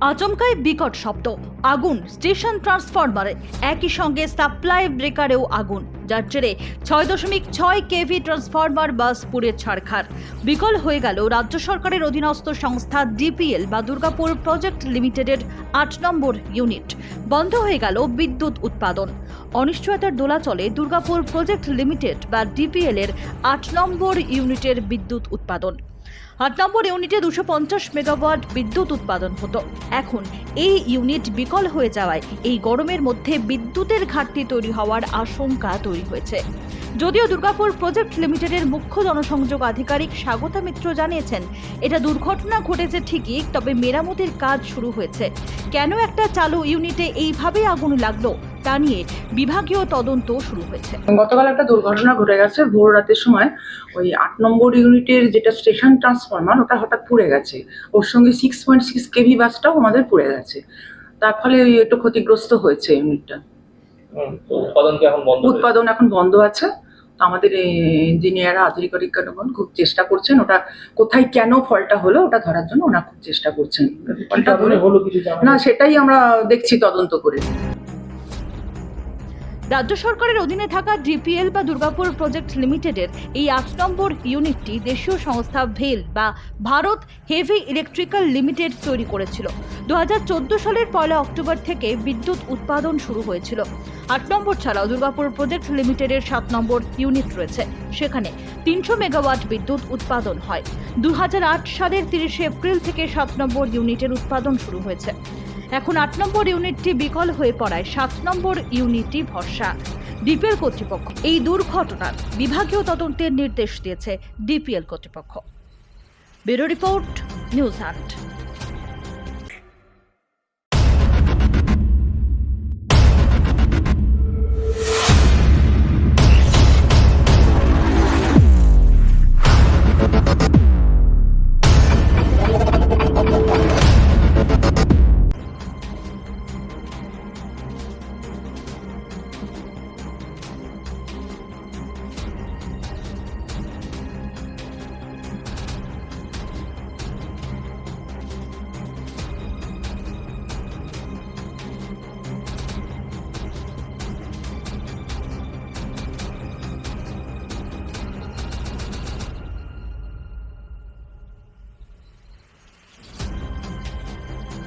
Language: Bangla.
আচমকায় বিকট শব্দ। আগুন, স্টেশন ট্রান্সফরমারে। একই সঙ্গে সাপ্লাই ব্রেকারেও আগুন, যার জেরে ছয় দশমিক ছয় কেভি ট্রান্সফরমার বাস পুড়ে ছাড়খার। বিকল হয়ে গেল রাজ্য সরকারের অধীনস্থ সংস্থা ডিপিএল বা দুর্গাপুর প্রজেক্ট লিমিটেডের আট নম্বর ইউনিট। বন্ধ হয়ে গেল বিদ্যুৎ উৎপাদন। অনিশ্চয়তার দোলাচলে দুর্গাপুর প্রজেক্ট লিমিটেড বা ডিপিএল এর আট নম্বর ইউনিটের বিদ্যুৎ উৎপাদন। আট নম্বর ইউনিটে দুশো পঞ্চাশ মেগাওয়াট বিদ্যুৎ উৎপাদন হতো। এখন এই ইউনিট বিকল হয়ে যাওয়ায় এই গরমের মধ্যে বিদ্যুতের ঘাটতি তৈরি হওয়ার আশঙ্কা তৈরি হয়েছে। যদিও দুর্গাপুর প্রজেক্ট লিমিটেডের মুখ্য জনসংযোগ আধিকারিক স্বাগতা মিত্র জানিয়েছেন, এটা দুর্ঘটনা ঘটেছে ঠিকই, তবে মেরামতির কাজ শুরু হয়েছে। কেন একটা চালু ইউনিটে এইভাবে আগুন লাগল? তা নিয়ে বিভাগীয় তদন্ত শুরু হয়েছে। গতকাল একটা দুর্ঘটনা ঘটে গেছে ভোর রাতের সময় ওই আট নম্বর ইউনিটের যেটা স্টেশন ট্রান্সফরমার ওটা হঠাৎ পুড়ে গেছে। ওর সঙ্গে সিক্স পয়েন্ট সিক্স কেভি বাসটাও আমাদের পুড়ে গেছে। তার ফলে ওই একটু ক্ষতিগ্রস্ত হয়েছে ইউনিটটা উৎপাদন এখন বন্ধ হয়েছে? উৎপাদন এখন বন্ধ আছে। তো আমাদের ইঞ্জিনিয়াররা আধিকারিকগণ খুব চেষ্টা করছেন ওটা কোথায় কেন ফলটা হলো ওটা ধরার জন্য ওরা খুব চেষ্টা করছেন। না সেটাই আমরা দেখছি তদন্ত করে। রাজ্য সরকারের অধীনে থাকা ডিপিএল বা দুর্গাপুর প্রজেক্ট লিমিটেডের এই আট নম্বর ইউনিটটি দেশীয় সংস্থা ভেল বা ভারত হেভি ইলেকট্রিক্যাল লিমিটেড তৈরি করেছিল। দু হাজার চোদ্দ সালের পয়লা অক্টোবর থেকে বিদ্যুৎ উৎপাদন শুরু হয়েছিল। আট নম্বর ছাড়াও দুর্গাপুর প্রজেক্ট লিমিটেডের সাত নম্বর ইউনিট রয়েছে। সেখানে তিনশো মেগাওয়াট বিদ্যুৎ উৎপাদন হয়। দু হাজার আট সালের তিরিশে এপ্রিল থেকে সাত নম্বর ইউনিটের উৎপাদন শুরু হয়েছে। এখন আট নম্বর ইউনিটটি বিকল হয়ে পড়ায় সাত নম্বর ইউনিটটি ভরসা। ডিপিএল কর্তৃপক্ষ, এই দুর্ঘটনার বিভাগীয় তদন্তের নির্দেশ দিয়েছে ডিপিএল কর্তৃপক্ষ। ব্যুরো রিপোর্ট, নিউজ আট।